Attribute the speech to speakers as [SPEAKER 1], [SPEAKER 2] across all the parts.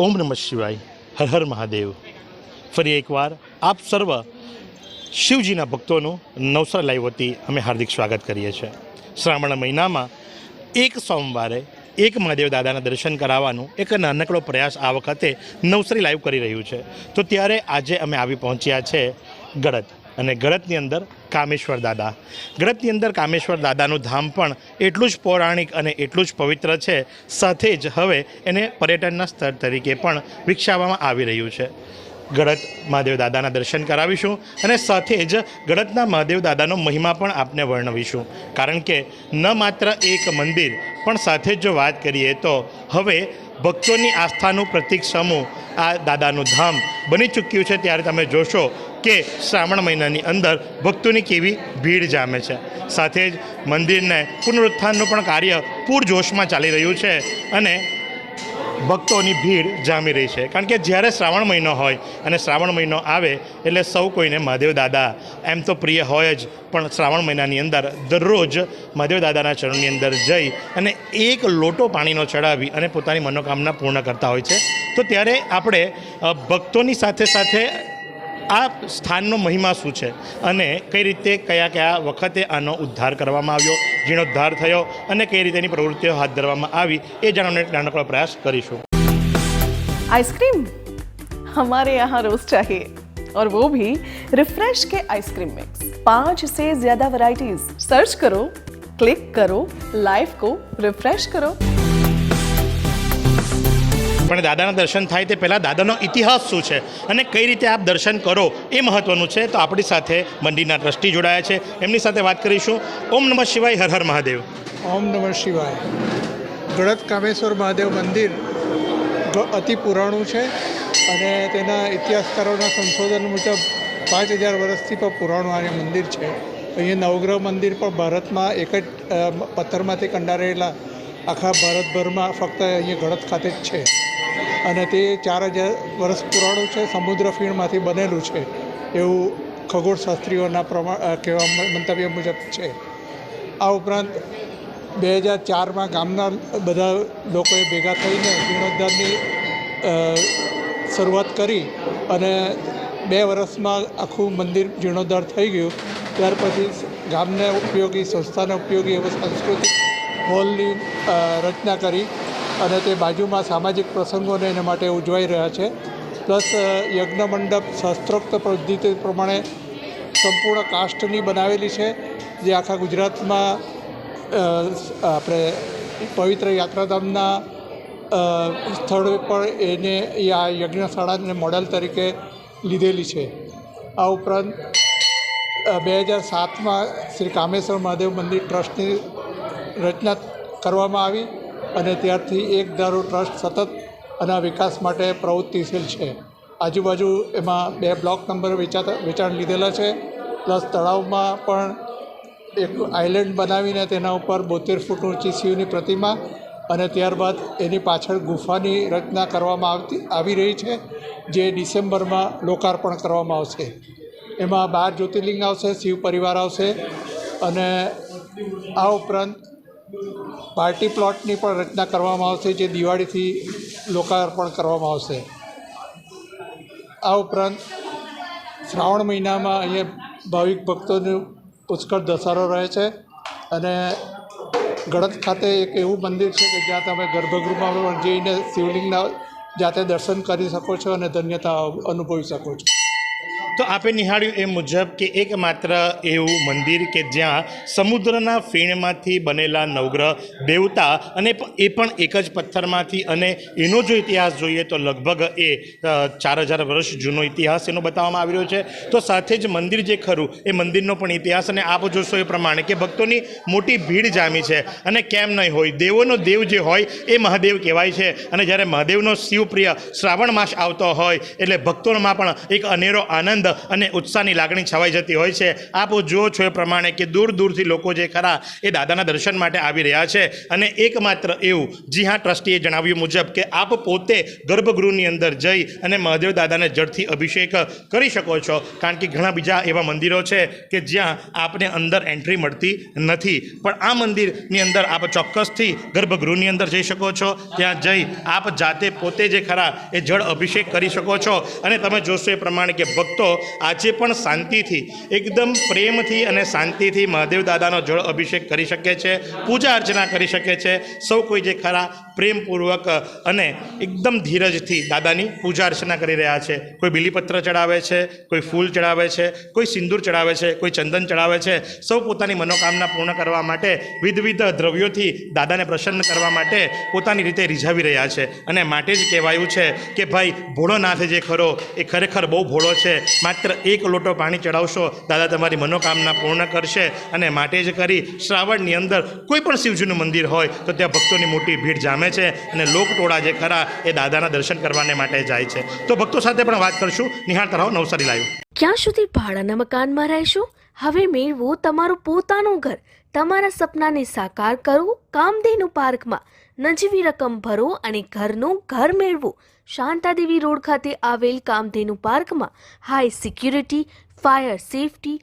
[SPEAKER 1] ઓમ નમઃ શિવાય. હર હર મહાદેવ. ફરી એકવાર આપ સર્વ શિવજીના ભક્તોનું નવસારી લાઈવ વતી અમે હાર્દિક સ્વાગત કરીએ છીએ. શ્રાવણ મહિનામાં એક સોમવારે એક મહાદેવ દાદાના દર્શન કરાવવાનું એક નાનકડો પ્રયાસ આ વખતે નવસરી લાઈવ કરી રહ્યું છે. તો ત્યારે આજે અમે આવી પહોંચ્યા છે ગળત અને ગળતની અંદર કામેશ્વર દાદા. ગળતની અંદર કામેશ્વર દાદાનું ધામ પણ એટલું જ પૌરાણિક અને એટલું જ પવિત્ર છે. સાથે જ હવે એને પર્યટનના સ્થળ તરીકે પણ વિકસાવવામાં આવી રહ્યું છે. ગળત મહાદેવ દાદાના દર્શન કરાવીશું અને સાથે જ ગળતના મહાદેવ દાદાનો મહિમા પણ આપને વર્ણવીશું. કારણ કે ન માત્ર એક મંદિર, પણ સાથે જ વાત કરીએ તો હવે ભક્તોની આસ્થાનું પ્રતીક સમૂહ આ દાદાનું ધામ બની ચૂક્યું છે. ત્યારે તમે જોશો કે શ્રાવણ મહિનાની અંદર ભક્તોની કેવી ભીડ જામે છે. સાથે જ મંદિરને પુનરુત્થાનનું પણ કાર્ય પૂરજોશમાં ચાલી રહ્યું છે અને ભક્તોની ભીડ જામી રહી છે. કારણ કે જ્યારે શ્રાવણ મહિનો હોય અને શ્રાવણ મહિનો આવે એટલે સૌ કોઈને મહાદેવ દાદા, એમ તો પ્રિય હોય જ, પણ શ્રાવણ મહિનાની અંદર દરરોજ મહાદેવ દાદાના ચરણની અંદર જઈ અને એક લોટો પાણીનો ચડાવી અને પોતાની મનોકામના પૂર્ણ કરતા હોય છે. તો ત્યારે આપણે ભક્તોની સાથે સાથે આ સ્થાનનો મહિમા શું છે અને કઈ રીતે કયા કયા વખતે આનો ઉદ્ધાર કરવામાં આવ્યો જીર્ણોદ્ધાર થયો અને કઈ રીતેની પ્રવૃત્તિઓ હાથ ધરવામાં આવી એ જાણવાનો એક નાનકડો પ્રયાસ કરીશું
[SPEAKER 2] आइसक्रीम हमारे यहाँ रोज चाहिए और वो भी रिफ्रेश के आइसक्रीम मिक्स पांच से ज्यादा वैरायटीज सर्च करो क्लिक करो लाइफ को रिफ्रेश करो
[SPEAKER 1] પણ દાદાના દર્શન થાય તે પહેલાં દાદાનો ઇતિહાસ શું છે અને કઈ રીતે આપ દર્શન કરો એ મહત્ત્વનું છે. તો આપણી સાથે મંદિરના ટ્રસ્ટી જોડાયા છે. એમની સાથે વાત કરીશું. ઓમ નમઃ શિવાય, હર હર મહાદેવ.
[SPEAKER 3] ઓમ નમઃ શિવાય. ગળત કામેશ્વર મહાદેવ મંદિર અતિ પુરાણું છે અને તેના ઇતિહાસકારોના સંશોધન મુજબ પાંચ હજાર વર્ષથી પણ પુરાણું આ મંદિર છે. અહીંયા નવગ્રહ મંદિર પણ ભારતમાં એક જ પથ્થરમાંથી કંડારેલા આખા ભારતભરમાં ફક્ત અહીંયા ગળત ખાતે જ છે. અને તે ચાર હજાર વર્ષ પુરાણું છે, સમુદ્ર ફીણમાંથી બનેલું છે. એવું ખગોળશાસ્ત્રીઓના પ્રમાણ કહેવા મંતવ્ય મુજબ છે. આ ઉપરાંત બે હજાર ચારમાં ગામના બધા લોકોએ ભેગા થઈને જીર્ણોદ્ધારની શરૂઆત કરી અને બે વર્ષમાં આખું મંદિર જીર્ણોદ્ધાર થઈ ગયું. ત્યાર પછી ગામને ઉપયોગી, સંસ્થાને ઉપયોગી એવો સાંસ્કૃતિક હોલની રચના કરી અને તે બાજુમાં સામાજિક પ્રસંગોને એના માટે ઉજવાઈ રહ્યા છે. પ્લસ યજ્ઞ મંડપ શાસ્ત્રોક્ત પદ્ધતિ પ્રમાણે સંપૂર્ણ કાસ્ટની બનાવેલી છે, જે આખા ગુજરાતમાં આપણે પવિત્ર યાત્રાધામના સ્થળ પર એને એ આ યજ્ઞશાળાને મોડલ તરીકે લીધેલી છે. આ ઉપરાંત બે હજાર સાતમાં શ્રી કામેશ્વર મહાદેવ મંદિર ટ્રસ્ટની રચના કરવામાં આવી અને ત્યારથી એક ધારો ટ્રસ્ટ સતત આના વિકાસ માટે પ્રવૃત્તિશીલ છે. આજુબાજુ એમાં બે બ્લોક નંબર વેચાતા વેચાણ લીધેલા છે. પ્લસ તળાવમાં પણ એક આઇલેન્ડ બનાવીને તેના ઉપર બોતેર ફૂટ ઊંચી શિવની પ્રતિમા અને ત્યારબાદ એની પાછળ ગુફાની રચના કરવામાં આવતી આવી રહી છે, જે ડિસેમ્બરમાં લોકાર્પણ કરવામાં આવશે. એમાં બાર જ્યોતિર્લિંગ આવશે, શિવ પરિવાર આવશે અને આ ઉપરાંત પાર્ટી પ્લોટની પણ રચના કરવામાં આવશે, જે દિવાળીથી લોકાર્પણ કરવામાં આવશે. આ ઉપરાંત શ્રાવણ મહિનામાં અહીંયા ભાવિક ભક્તોનું પુષ્કળ દસારો રહે છે અને ગળત ખાતે એક એવું મંદિર છે કે જ્યાં તમે ગર્ભગૃહમાં પણ જઈને શિવલિંગના જાતે દર્શન કરી શકો છો અને ધન્યતા અનુભવી શકો છો.
[SPEAKER 1] તો આપે નિહાળ્યું એ મુજબ કે એકમાત્ર એવું મંદિર કે જ્યાં સમુદ્રના ફીણમાંથી બનેલા નવગ્રહ, દેવતા અને એ પણ એક જ પથ્થરમાંથી અને એનો જો ઇતિહાસ જોઈએ તો લગભગ એ ચાર હજાર વર્ષ જૂનો ઇતિહાસ એનો બતાવવામાં આવી રહ્યો છે. તો સાથે જ મંદિર જે ખરું, એ મંદિરનો પણ ઇતિહાસ અને આપ જોશો એ પ્રમાણે કે ભક્તોની મોટી ભીડ જામી છે અને કેમ નહીં હોય, દેવોનો દેવ જે હોય એ મહાદેવ કહેવાય છે. અને જ્યારે મહાદેવનો શિવપ્રિય શ્રાવણ માસ આવતો હોય, એટલે ભક્તોમાં પણ એક અનેરો આનંદ અને ઉત્સાહની લાગણી છવાઈ જતી હોય છે. આપ જુઓ છો એ પ્રમાણે કે દૂર દૂરથી લોકો જે ખરા એ દાદાના દર્શન માટે આવી રહ્યા છે. અને એકમાત્ર એવું જી હા ટ્રસ્ટીએ જણાવ્યું મુજબ કે આપ પોતે ગર્ભગૃહની અંદર જઈ અને મહાદેવ દાદાને જળથી અભિષેક કરી શકો છો. કારણ કે ઘણા બીજા એવા મંદિરો છે કે જ્યાં આપને અંદર એન્ટ્રી મળતી નથી. પણ આ મંદિરની અંદર આપ ચોક્કસથી ગર્ભગૃહની અંદર જઈ શકો છો. ત્યાં જઈ આપ જાતે પોતે જે ખરા એ જળ અભિષેક કરી શકો છો. અને તમે જોશો એ પ્રમાણે કે ભક્તો આજે પણ શાંતિથી, એકદમ પ્રેમથી અને શાંતિથી મહાદેવ દાદાનો જળ અભિષેક કરી શકે છે, પૂજા અર્ચના કરી શકે છે. સૌ કોઈ જે ખરા પ્રેમપૂર્વક અને એકદમ ધીરજથી દાદાની પૂજા અર્ચના કરી રહ્યા છે. કોઈ બિલીપત્ર ચડાવે છે, કોઈ ફૂલ ચડાવે છે, કોઈ સિંદૂર ચડાવે છે, કોઈ ચંદન ચડાવે છે. સૌ પોતાની મનોકામના પૂર્ણ કરવા માટે વિધવિધ દ્રવ્યોથી દાદાને પ્રસન્ન કરવા માટે પોતાની રીતે રીઝાવી રહ્યા છે. અને માટે જ કહેવાયું છે કે ભાઈ, ભોળોનાથ જે ખરો, એ ખરેખર બહુ ભોળો છે. માત્ર એક લોટો પાણી ચડાવશો, દાદા તમારી મનોકામના પૂર્ણ કરશે. અને માટે જ કરી શ્રાવણની અંદર કોઈ પણ શિવજીનું મંદિર હોય, તો ત્યાં ભક્તોની મોટી ભીડ જામે છે અને લોકટોળા જે ખરા એ દાદાના દર્શન કરવાને માટે જાય છે. તો ભક્તો સાથે પણ વાત કરશું. નિહાળ તરાવ નવસારી લાઈવ.
[SPEAKER 4] ક્યાં સુધી ભાડાના મકાનમાં રહેશો? હવે મેળવો તમારું પોતાનું ઘર. તમારા સપનાને સાકાર કરો, કામધેનુ પાર્કમાં. નજીવી રકમ ભરો અને ઘરનું ઘર મેળવો. શાંતાદેવી રોડ ખાતે આવેલ કામધેનુ પાર્કમાં high security fire safety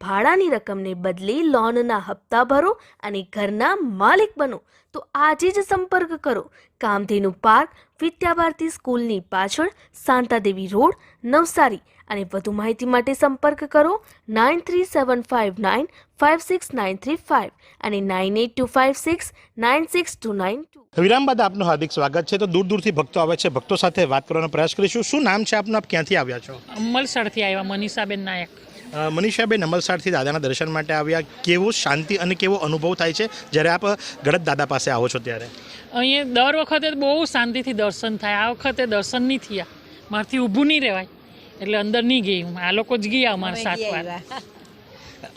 [SPEAKER 4] ભાડાની રકમને બદલે લોનના હપ્તા ભરો અને ઘરના માલિક બનો. તો આજે જ સંપર્ક કરો. કામધેનુ પાર્ક વિદ્યાભારતી સ્કૂલની પાછળ શાંતાદેવી રોડ નવસારી. અને વધુ માહિતી માટે સંપર્ક કરો nine three seven five nine five six nine three five અને nine eight two five six nine six two nine two.
[SPEAKER 1] વિરામ બાદ આપનું હાર્દિક સ્વાગત છે. તો દૂર દૂરથી ભક્તો આવે છે. ભક્તો સાથે વાત કરવાનો પ્રયાસ કરીશું. શું નામ છે આપનું? આપ ક્યાંથી આવ્યા છો?
[SPEAKER 5] અમલસરથી આવ્યા મનીષાબેન નાયક.
[SPEAKER 1] મનીષાબેન અમલસાડથી દાદાના દર્શન માટે આવ્યા. કેવો શાંતિ અને કેવો અનુભવ થાય છે? જ્યારે આપ ગળત દાદા પાસે આવો છો ત્યારે.
[SPEAKER 5] અહીંયા દર વખતે બહુ શાંતિથી દર્શન થાય. આ વખતે દર્શન નહીં થયા. મારથી ઊભું નહીં રહેવાય. એટલે અંદર નહીં ગઈ હું. આ લોકો જ ગયા અમારા સાત વાર.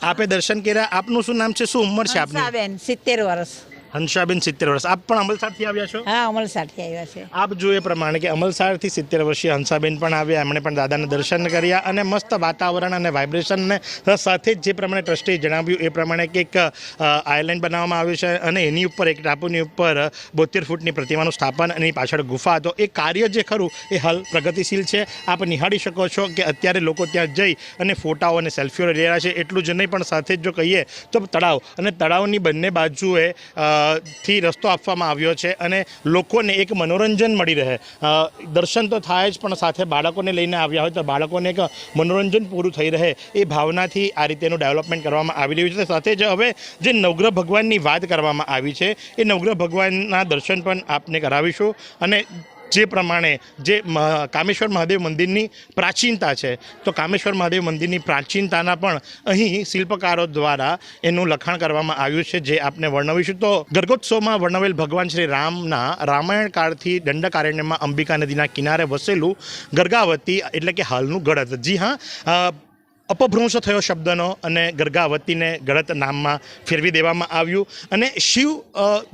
[SPEAKER 1] આપે દર્શન કર્યા. આપનું શું નામ છે? શું ઉંમર છે આપની?
[SPEAKER 6] બેન સિત્તેર વર્ષ.
[SPEAKER 1] હંસાબેન સિત્તેર વર્ષ. આપ પણ અમલસાડથી આવ્યા છો?
[SPEAKER 6] હા અમલસાડથી આવ્યા છે.
[SPEAKER 1] આપ જો એ પ્રમાણે કે અમલસાડથી સિત્તેર વર્ષીય હંસાબેન પણ આવ્યા એમણે પણ દાદાના દર્શન કર્યા અને મસ્ત વાતાવરણ અને વાઇબ્રેશનને સાથે જ જે પ્રમાણે ટ્રસ્ટીએ જણાવ્યું એ પ્રમાણે કે એક આઇલેન્ડ બનાવવામાં આવ્યું છે અને એની ઉપર એક ટાપુની ઉપર બોતેર ફૂટની પ્રતિમાનું સ્થાપન અને એની પાછળ ગુફા. તો એ કાર્ય જે ખરું એ હાલ પ્રગતિશીલ છે. આપ નિહાળી શકો છો કે અત્યારે લોકો ત્યાં જઈ અને ફોટાઓ અને સેલ્ફીઓ લઈ રહ્યા છે. એટલું જ નહીં પણ સાથે જ જો કહીએ તો તળાવ. અને તળાવની બંને બાજુએ થી રસ્તો આપવામાં આવ્યો છે અને લોકોને એક મનોરંજન મળી રહે. દર્શન તો થાય જ, પણ સાથે બાળકોને લઈને આવ્યા હોય તો બાળકોને એક મનોરંજન પૂરું થઈ રહે એ ભાવનાથી આ રીતેનું ડેવલપમેન્ટ કરવામાં આવી રહ્યું છે. સાથે જ હવે જે નવગ્રહ ભગવાનની વાત કરવામાં આવી છે, એ નવગ્રહ ભગવાનના દર્શન પણ આપને કરાવીશું અને જે પ્રમાણે જે કામેશ્વર મહાદેવ મંદિરની પ્રાચીનતા છે, તો કામેશ્વર મહાદેવ મંદિરની પ્રાચીનતાના પણ અહીં શિલ્પકારો દ્વારા એનું લખાણ કરવામાં આવ્યું છે, જે આપને વર્ણવીશું. તો ગર્ગોત્સવમાં વર્ણવેલ ભગવાન શ્રી રામના રામાયણ કાળથી દંડકારણ્યમાં અંબિકા નદીના કિનારે વસેલું ગર્ગાવતી એટલે કે હાલનું ગળત જી હા અપભ્રંશ થયો શબ્દનો અને ગર્ગાવતીને ગળત નામમાં ફેરવી દેવામાં આવ્યું. અને શિવ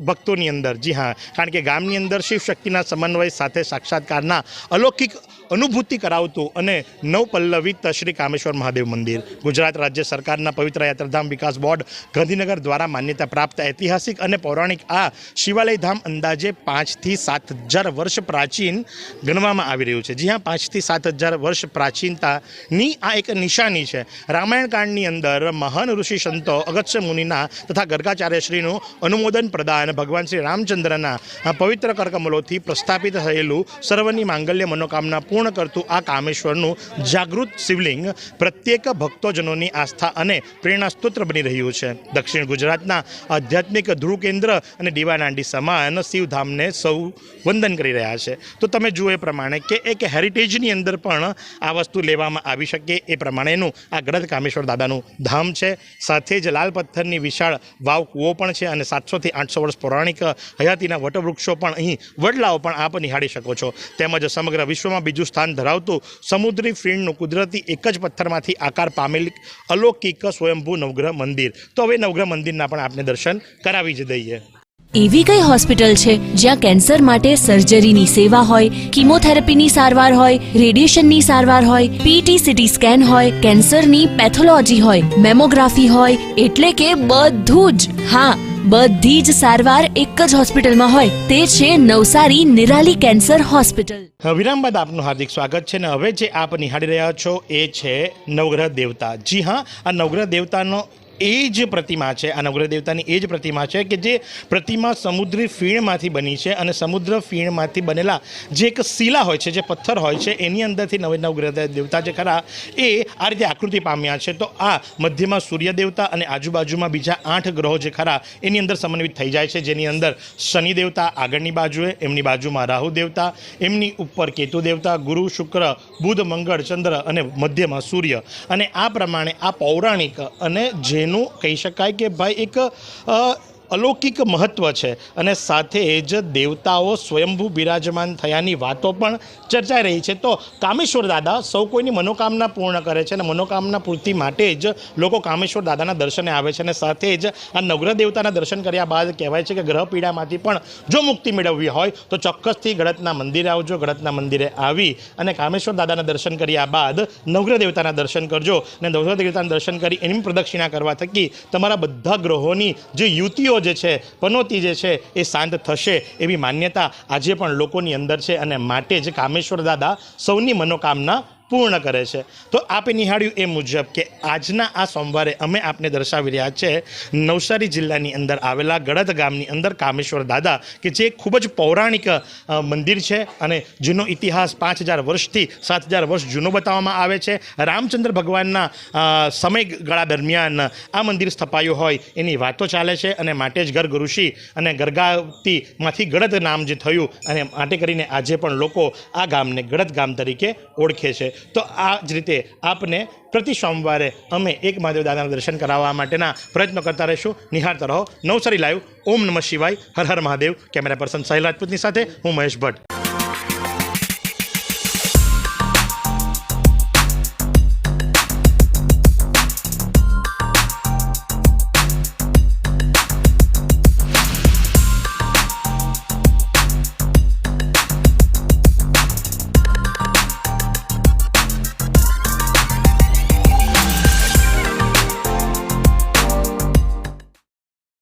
[SPEAKER 1] ભક્તોની અંદર, જી હા, કારણ કે ગામની અંદર શિવ શક્તિના સમન્વય સાથે સાક્ષાત્કારના અલૌકિક અનુભૂતિ કરાવતું અને નવપલ્લવિત શ્રી કામેશ્વર મહાદેવ મંદિર, ગુજરાત રાજ્ય સરકારના પવિત્ર યાત્રાધામ વિકાસ બોર્ડ, ગાંધીનગર દ્વારા માન્યતા પ્રાપ્ત ઐતિહાસિક અને પૌરાણિક આ શિવાલય ધામ અંદાજે પાંચથી સાત હજાર વર્ષ પ્રાચીન ગણવામાં આવી રહ્યું છે. જી હા, પાંચથી સાત હજાર વર્ષ પ્રાચીનતાની આ એક નિશાની છે. રામાયણ કાંડની અંદર મહાન ઋષિ સંતો અગત્ય મુનિના તથા ગર્ગાચાર્યશ્રીનું અનુમોદન પ્રદાન ભગવાન શ્રી રામચંદ્રના પવિત્ર કરકમલોથી પ્રસ્થાપિત થયેલું સર્વની માંગલ્ય મનોકામના પૂર્ણ કરતું આ કામેશ્વરનું જાગૃત શિવલિંગ પ્રત્યેક ભક્તોજનોની આસ્થા અને પ્રેરણા સ્તોત્ર બની રહ્યું છે. દક્ષિણ ગુજરાતના આધ્યાત્મિક ધ્રુવ કેન્દ્ર અને દીવાદાંડી સમાન શિવધામને સૌ વંદન કરી રહ્યા છે. તો તમે જુઓ એ પ્રમાણે કે એક હેરિટેજની અંદર પણ આ વસ્તુ લેવામાં આવી શકે એ પ્રમાણેનું આ ગળદ કામેશ્વર દાદાનું ધામ છે. સાથે જ લાલ પથ્થરની વિશાળ વાવ કૂવો પણ છે અને સાતસોથી આઠસો વર્ષ પૌરાણિક હયાતીના વટવૃક્ષો પણ અહીં વડલાઓ પણ આપ નિહાળી શકો છો. તેમજ સમગ્ર વિશ્વમાં બીજું સ્થાન ધરાવતું સમુદ્રી ફીણનું કુદરતી એક જ પથ્થરમાંથી આકાર પામેલ અલૌકિક સ્વયંભૂ નવગ્રહ મંદિર. તો હવે નવગ્રહ મંદિરના પણ આપને દર્શન કરાવી જ દઈએ.
[SPEAKER 7] એવી કઈ હોસ્પિટલ છે જ્યાં કેન્સર માટે સર્જરીની સેવા હોય, કિમોથેરાપીની સારવાર હોય, રેડિયેશનની સારવાર હોય પીટી સીટી સ્કેન હોય, કેન્સરની પેથોલોજી હોય, મેમોગ્રાફી હોય, એટલે કે બધું જ. હા, બધી જ સારવાર એક જ હોસ્પિટલમાં હોય, તે છે નવસારી નિરાલી કેન્સર હોસ્પિટલ.
[SPEAKER 1] વિરામ બાદ આપનું હાર્દિક સ્વાગત છે ને હવે જે આપ નિહાળી રહ્યા છો એ છે નવગ્રહ દેવતા. જી હા, આ નવગ્રહ દેવતાનો એ જ પ્રતિમા છે આ નવગ્રહ દેવતાની એ જ પ્રતિમા છે કે જે પ્રતિમા સમુદ્રી ફીણમાંથી બની છે અને સમુદ્ર ફીણમાંથી બનેલા જે એક શિલા હોય છે, જે પથ્થર હોય છે, એની અંદરથી નવ નવગ્રહ દેવતા જે ખરા એ આ રીતે આકૃતિ પામ્યા છે. તો આ મધ્યમાં સૂર્ય દેવતા અને આજુબાજુમાં બીજા આઠ ગ્રહો જે ખરા એની અંદર સમન્વિત થઈ જાય છે. જેની અંદર શનિ દેવતા આગળની બાજુએ, એમની બાજુમાં રાહુ દેવતા એમની ઉપર કેતુ દેવતા ગુરુ, શુક્ર, બુધ, મંગળ, ચંદ્ર અને મધ્યમાં સૂર્ય. અને આ પ્રમાણે આ પૌરાણિક અને જેનું કહી શકાય કે ભાઈ એક અલૌકિક મહત્ત્વ છે અને સાથે જ દેવતાઓ સ્વયંભૂ બિરાજમાન થયાની વાતો પણ ચર્ચાઈ રહી છે. તો કામેશ્વર દાદા સૌ કોઈની મનોકામના પૂર્ણ કરે છે અને મનોકામના પૂર્તિ માટે જ લોકો કામેશ્વર દાદાના દર્શને આવે છે અને સાથે જ આ નવગ્રહ દેવતાના દર્શન કર્યા બાદ કહેવાય છે કે ગ્રહ પીડામાંથી પણ જો મુક્તિ મેળવવી હોય તો ચોક્કસથી ગળતના મંદિરે આવજો, ગળતના મંદિરે આવી અને કામેશ્વર દાદાના દર્શન કર્યા બાદ નવગ્રહ દેવતાના દર્શન કરજો. અને નવગ્રહ દેવતાના દર્શન કરી એની પ્રદક્ષિણા કરવા થકી તમારા બધા ગ્રહોની જે યુતિઓ જે છે, પનોતી જે છે, એ શાંત થશે એવી માન્યતા આજે પણ લોકોની અંદર છે અને માટે જ કામેશ્વર દાદા સૌની મનોકામના પૂર્ણ કરે છે. તો આપે નિહાળ્યું એ મુજબ કે આજના આ સોમવારે અમે આપને દર્શાવી રહ્યા છે, નવસારી જિલ્લાની અંદર આવેલા ગળદ ગામની અંદર કામેશ્વર દાદા, કે જે ખૂબ જ પૌરાણિક મંદિર છે અને જેનો ઇતિહાસ પાંચ હજાર વર્ષથી સાત હજાર વર્ષ જૂનો બતાવવામાં આવે છે. રામચંદ્ર ભગવાનના સમયગાળા દરમિયાન આ મંદિર સ્થપાયું હોય એની વાતો ચાલે છે અને માટે જ ગર્ગ ઋષિ અને ગરગાવતીમાંથી ગળદ નામ જે થયું અને માટે કરીને આજે પણ લોકો આ ગામને ગળદ ગામ તરીકે ઓળખે છે. તો આ જ રીતે આપને પ્રતિ સોમવારે અમે એક મહાદેવ દાદાના દર્શન કરાવવા માટેના પ્રયત્નો કરતા રહીશું. નિહાળતા રહો. નવસારી લાઈવ. ઓમ નમઃ શિવાય. હર હર મહાદેવ. કેમેરા પર્સન સાહિલ રાજપૂતની સાથે હું મહેશ ભટ્ટ.